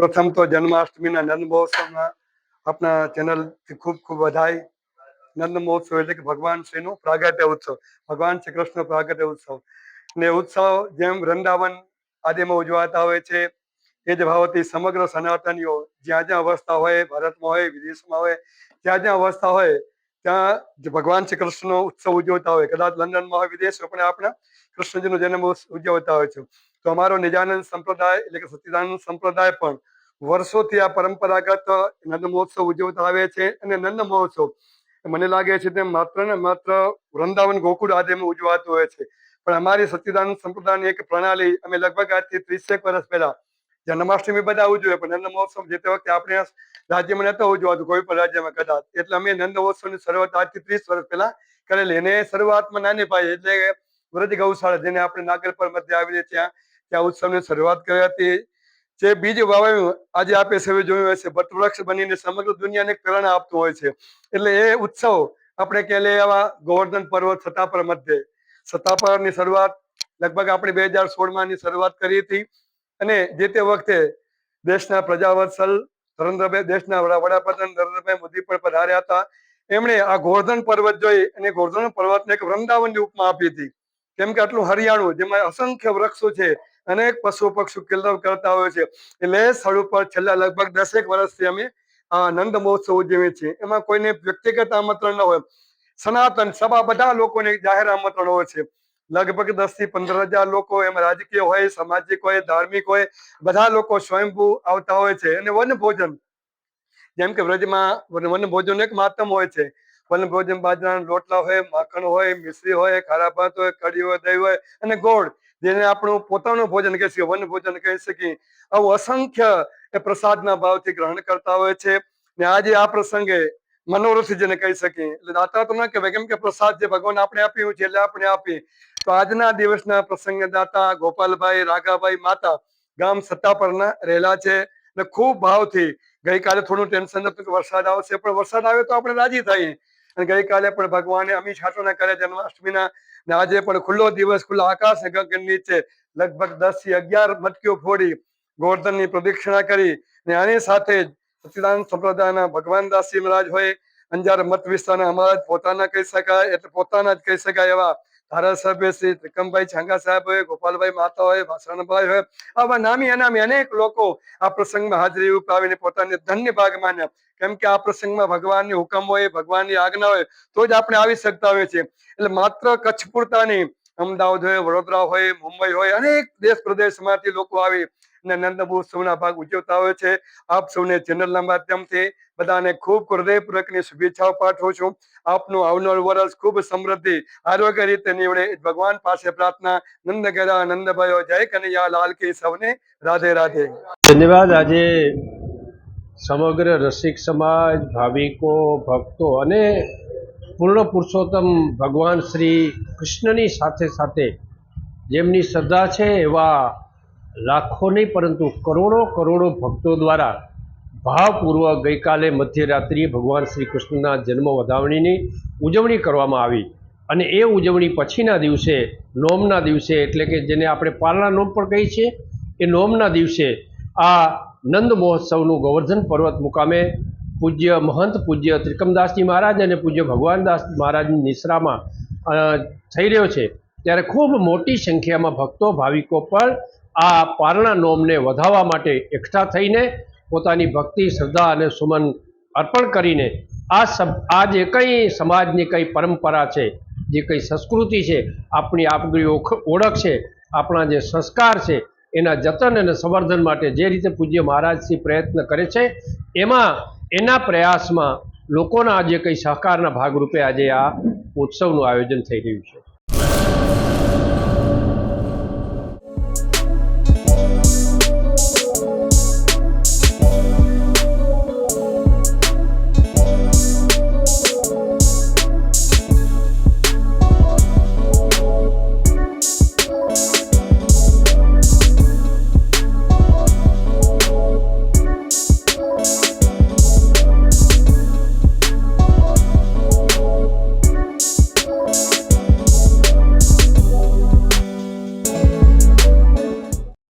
પ્રથમ તો જન્માષ્ટમીના નંદ મહોત્સવના આપણા ચેનલથી ખૂબ ખૂબ વધાઈ નંદ મહોત્સવ એટલે કે ભગવાન શ્રીનું પ્રાગટ્ય ઉત્સવ. ભગવાન શ્રી કૃષ્ણ પ્રાગટ્ય ઉત્સવ. ને ઉત્સવ જેમ વૃંદાવન આદિમાં ઉજવાતા હોય છે, એ જ ભાવથી સમગ્ર સનાતનીઓ જ્યાં જ્યાં અવસ્થા હોય, ભારતમાં હોય, વિદેશમાં હોય, જ્યાં જ્યાં અવસ્થા હોય, ત્યાં ભગવાન શ્રી કૃષ્ણનો ઉત્સવ ઉજવતા હોય. કદાચ લંડનમાં હોય વિદેશ પણ આપણા કૃષ્ણજીનો જન્મ ઉજવતા હોય છે. તો અમારો નિજાનંદ સંપ્રદાય એટલે કે સચિદાનંદ સંપ્રદાય પણ વર્ષોથી આ પરંપરાગત નંદ મહોત્સવ ઉજવતા આવે છે અને નંદ મહોત્સવ, મને લાગે છે તેમ માત્ર ને માત્ર વૃંદાવન ગોકુળ આદિમાં ઉજવાતું હોય છે. પણ અમારી સચ્ચિદાનંદ સંપ્રદાયની એક પ્રણાલી, અમે લગભગ આજથી ત્રીસેક વર્ષ પહેલા જન્માષ્ટમી બધા ઉજવે, પણ નંદ મહોત્સવ જે તે વખતે આપણે રાજ્યમાં નતો ઉજવાતું, કોઈ પણ રાજ્યમાં કદાચ. એટલે અમે નંદ મહોત્સવની શરૂઆત આજથી ત્રીસ વર્ષ પહેલા કરેલી. અને શરૂઆતમાં નાની પાયે, એટલે વ્રજ ગૌશાળા, જેને આપણે નાગરપર મધ્ય આવીએ ત્યાં ત્યાં ઉત્સવની શરૂઆત કરી હતી. જે બીજ વાવાયું, આજે આપે સૌએ જોયું હશે. વટવૃક્ષ બનીને સમગ્ર દુનિયાને પ્રેરણા આપતું હોય છે. એટલે એ ઉત્સવ આપણે કે લે આવા ગોવર્ધન પર્વત સતાપર મધ્યે. સતાપરની શરૂઆત લગભગ આપણે બે હજાર સોળમાં શરૂઆત કરી હતી. અને જે તે વખતે દેશના પ્રજાવત્સલ નરેન્દ્રભાઈ, દેશના વડાપ્રધાન નરેન્દ્રભાઈ મોદી પણ પધાર્યા હતા. એમણે આ ગોવર્ધન પર્વત જોઈ અને ગોવર્ધન પર્વતને એક વૃંદાવનની ઉપમા આપી હતી. કેમ કે આટલું હરિયાણું જેમાં અસંખ્ય વૃક્ષો છે અનેક પશુ પક્ષી કિલ્લવ કરતા હોય છે. એટલે સ્થળ ઉપર છેલ્લા લગભગ દસેક વર્ષથી અમે નંદ મહોત્સવ ઉજવીએ છીએ. એમાં કોઈને વ્યક્તિગત આમંત્રણ ન હોય. સનાતન સભા બધા લોકોને જાહેર આમંત્રણ હોય છે. લગભગ દસથી પંદર હજાર લોકો એમાં રાજકીય હોય, સામાજિક હોય, ધાર્મિક હોય, બધા લોકો સ્વયંભૂ આવતા હોય છે. અને વન ભોજન, જેમ કે વ્રજમાં વન ભોજન એક માતમ હોય છે. વન ભોજન બાજરાના રોટલા હોય, માખણ હોય, મિશ્રી હોય, ખારા ભાત હોય, કઢી હોય, દહીં હોય અને ગોળ. જેને આપણું પોતાનું ભોજન કહી શકીએ વન ભોજન કહી શકીએ આવું અસંખ્ય એ પ્રસાદના ભાવથી ગ્રહણ કરતા હોય છે. ને આજે આ પ્રસંગે મનોરથ જેને કહી શકીએ એટલે દાતા તો કહેવાય, કેમ કે પ્રસાદ જે ભગવાન આપણે આપ્યું છે, એટલે આપણે આપીએ. તો આજના દિવસના પ્રસંગે દાતા ગોપાલભાઈ, રાઘાભાઈ માતા ગામ સત્તા પરના રહેલા છે. ને ખૂબ ભાવથી ગઈકાલે થોડું ટેન્શન હતું કે વરસાદ આવશે, પણ વરસાદ આવે તો આપણે રાજી થઈએ. અને ગઈકાલે પણ ભગવાને અમી છાટોના કર્યા જન્માષ્ટમીના ને આજે પણ ખુલ્લો દિવસ, ખુલ્લા આકાશ ગગન નીચે લગભગ દસથી અગિયાર મટકીઓ ફોડી ગોવર્ધનની પ્રદક્ષિણા કરી ને આની સાથે જ સચ્ચિદાનંદ સંપ્રદાયના ભગવાન દાસજી મહારાજ હોય, અંજાર મત વિસ્તારના અમારા પોતાના કહી શકાય, એટલે પોતાના જ કહી શકાય એવા ધારાસભ્ય શ્રી ત્રિકમભાઈ છાંગા સાહેબ હોય, ગોપાલભાઈ માતા હોય, વાસણભાઈ હોય, આવા નામી અનામી અનેક લોકો આ પ્રસંગમાં હાજરી ઉપાવીને પોતાને ધન્ય ભાગ માન્યા. કેમ કે આ પ્રસંગમાં ભગવાનની હુકમ હોય, ભગવાનની આજ્ઞા હોય, તો જ આપણે આવી શકતા હોય છે એટલે માત્ર કચ્છ પૂરતા નહીં, અમદાવાદ હોય, વડોદરા હોય, મુંબઈ હોય, અનેક દેશ પ્રદેશમાંથી લોકો આવી અને નંદ સૌના ભાગ ઉજવતા હોય છે. આપ સૌને ચેનલના માધ્યમથી બધાને ખૂબ હૃદયપૂર્વકની શુભેચ્છાઓ પાઠવું છું. આપનું આવનાર વર્ષ ખૂબ સમૃદ્ધિ, આરોગ્ય રીતે નીવડે. ભગવાન પાસે પ્રાર્થના. નંદ ગેરા નંદભાઈઓ, જય કનૈયા, લાલ કે સૌને રાધે રાધે. ધન્યવાદ. આજે સમગ્ર રસિક સમાજ, ભાવિકો, ભક્તો અને પૂર્ણ પુરુષોત્તમ ભગવાન શ્રી કૃષ્ણની સાથે સાથે જેમની શ્રદ્ધા છે એવા લાખો નહીં, પરંતુ કરોડો કરોડો ભક્તો દ્વારા ભાવપૂર્વક ગઈકાલે મધ્યરાત્રિએ ભગવાન શ્રી કૃષ્ણના જન્મ વધામણીની ઉજવણી કરવામાં આવી. અને એ ઉજવણી પછીના દિવસે, નોમના દિવસે, એટલે કે જેને આપણે પાલના નોમ પણ કહીએ છીએ, એ નોમના દિવસે આ નંદ મહોત્સવનું ગોવર્ધન પર્વત મુકામે પૂજ્ય મહંત પૂજ્ય ત્રિકમદાસજી મહારાજ અને પૂજ્ય ભગવાનદાસ મહારાજની નિશ્રામાં થઈ રહ્યો છે. ત્યારે ખૂબ મોટી સંખ્યામાં ભક્તો, ભાવિકો પણ આ પારણા નોમને વધાવવા માટે એકઠા થઈને પોતાની ભક્તિ, શ્રદ્ધા અને સુમન અર્પણ કરીને આ સબ, આ જે કંઈ સમાજની કંઈ પરંપરા છે, જે કંઈ સંસ્કૃતિ છે, આપણી આપણી ઓળખ છે, આપણા જે સંસ્કાર છે, એના જતન અને સંવર્ધન માટે જે રીતે પૂજ્ય મહારાજશ્રી પ્રયત્ન કરે છે, એમાં એના પ્રયાસમાં લોકોના જે કંઈ સહકારના ભાગરૂપે આજે આ ઉત્સવનું આયોજન થઈ રહ્યું છે.